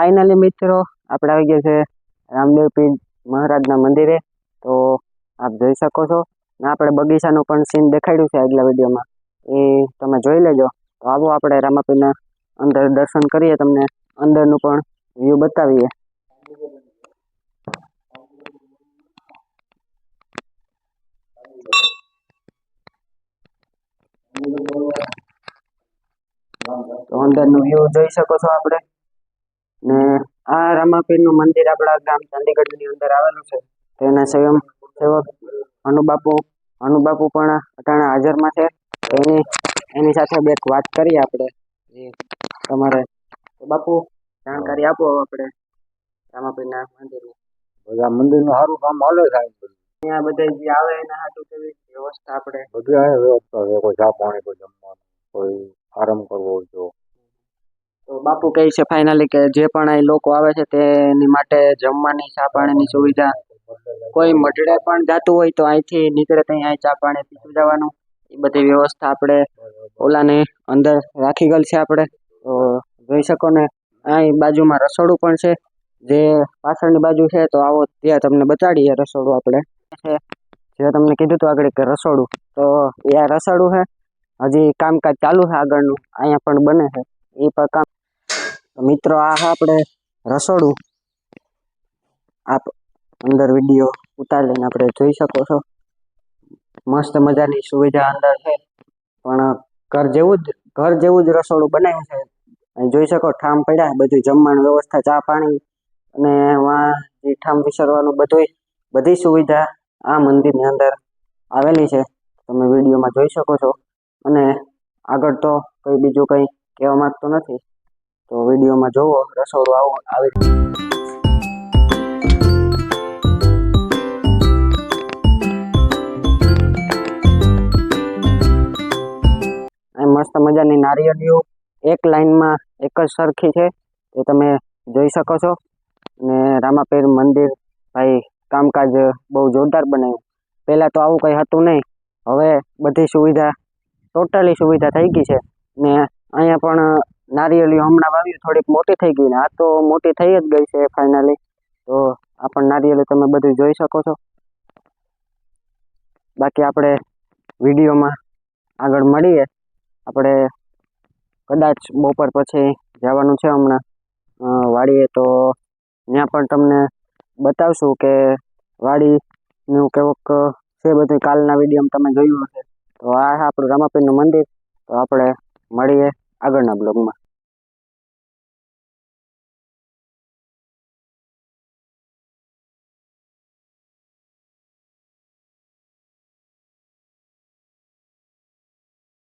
Finally મિત્રો, આપણે આવી ગયા છે રામદેવ પીર મહારાજના મંદિરે. તો આપ જોઈ શકો છો. ને આપણે બગીચાનું પણ સીન દેખાડ્યું છે આગલા વિડીયોમાં. એ તમે જોઈ લેજો. તો આવો આપણે રામાપીરના અંદર દર્શન કરીએ, તમને અંદરનું પણ વ્યૂ બતાવીએ. તો અંદરનું વ્યૂ જોઈ શકો છો આપણે. ને આ રામાપીરનું મંદિર આપણા ગામ ચંદીગઢની અંદર આવેલું છે. તેના સ્વયં સેવક અનુબાપુ અનુબાપુ પણ અટાણે હાજરમાં છે. એની એની સાથે બે વાત કરીએ આપણે. એ તમારે બાપુ જાણકારી આપો આપણે રામાપીરના મંદિરની. બધા મંદિરનું સારું કામ હાલે સાહેબ ત્યાં બધા જે આવે એના હાટુ કેવી વ્યવસ્થા આપણે બધું આવે વ્યવસ્થા છે. કોઈ ચા પાણી કોઈ જમવાનું કોઈ આરામ કરવો હોય તો. બાપુ કહે છે ફાઇનલી કે જે પણ અહીં લોકો આવે છે તેની માટે જમવાની ચા પાણીની સુવિધા કોઈ મઢડે પણ જાતું હોય તો અહીંથી નીકળે ત્યાં અહીં ચા પાણી પીતું જવાનું. એ બધી વ્યવસ્થા આપણે ઓલાને અંદર રાખી ગયેલ છે આપણે. તો જોઈ શકો ને અહીં બાજુમાં રસોડું પણ છે. જે પાછળની બાજુ છે તો આવો ત્યાં તમને બતાડીએ રસોડું આપણે. જે તમને કીધું હતું આગળ કે રસોડું. તો એ આ રસોડું છે. હજી કામકાજ ચાલુ છે આગળનું. અહીંયા પણ બને છે. એ પણ કામ મિત્રો, આ આપણે રસોડું. આપ અંદર વીડિયો ઉતારીને આપણે જોઈ શકો છો. મસ્ત મજાની સુવિધા અંદર છે. પણ ઘર જેવું જ, ઘર જેવું જ રસોડું બનાવ્યું છે. જોઈ શકો, ઠામ પડ્યા, બધું જમવાની વ્યવસ્થા, ચા પાણી અને જે ઠામ વિસરવાનું બધું બધી સુવિધા આ મંદિરની અંદર આવેલી છે. તમે વિડીયોમાં જોઈ શકો છો. અને આગળ તો કંઈ બીજું કંઈ કહેવા માગતો નથી. તો વિડીયોમાં જોવો, રસોડું આવું આવી. મસ્ત મજાની નારિયેળીઓ, એક લાઈનમાં એક જ સરખી છે, એ તમે જોઈ શકો છો. ને રામાપીર મંદિર ભાઈ કામકાજ બહુ જોરદાર બનાવ્યું. પહેલાં તો આવું કંઈ હતું નહીં. હવે બધી સુવિધા, ટોટલી સુવિધા થઈ ગઈ છે. ને અહીંયા પણ નારિયેળીઓ હમણાં વાવ્યું થોડીક મોટી થઈ ગઈ ને આ તો મોટી થઈ જ ગઈ છે ફાઇનલી તો આ પણ નારિયેળી તમે બધું જોઈ શકો છો. બાકી આપણે વિડીયોમાં આગળ મળીએ. આપણે કદાચ બપોર પછી જવાનું છે હમણાં. વાડીએ તો ત્યાં પણ તમને બતાવશું કે વાડીનું કેવોક છે બધું કાલના વિડીયોમાં તમે જોયું હશે. તો આ આપણું રામાપીરનું મંદિર. તો આપણે મળીએ આગળના બ્લોગમાં.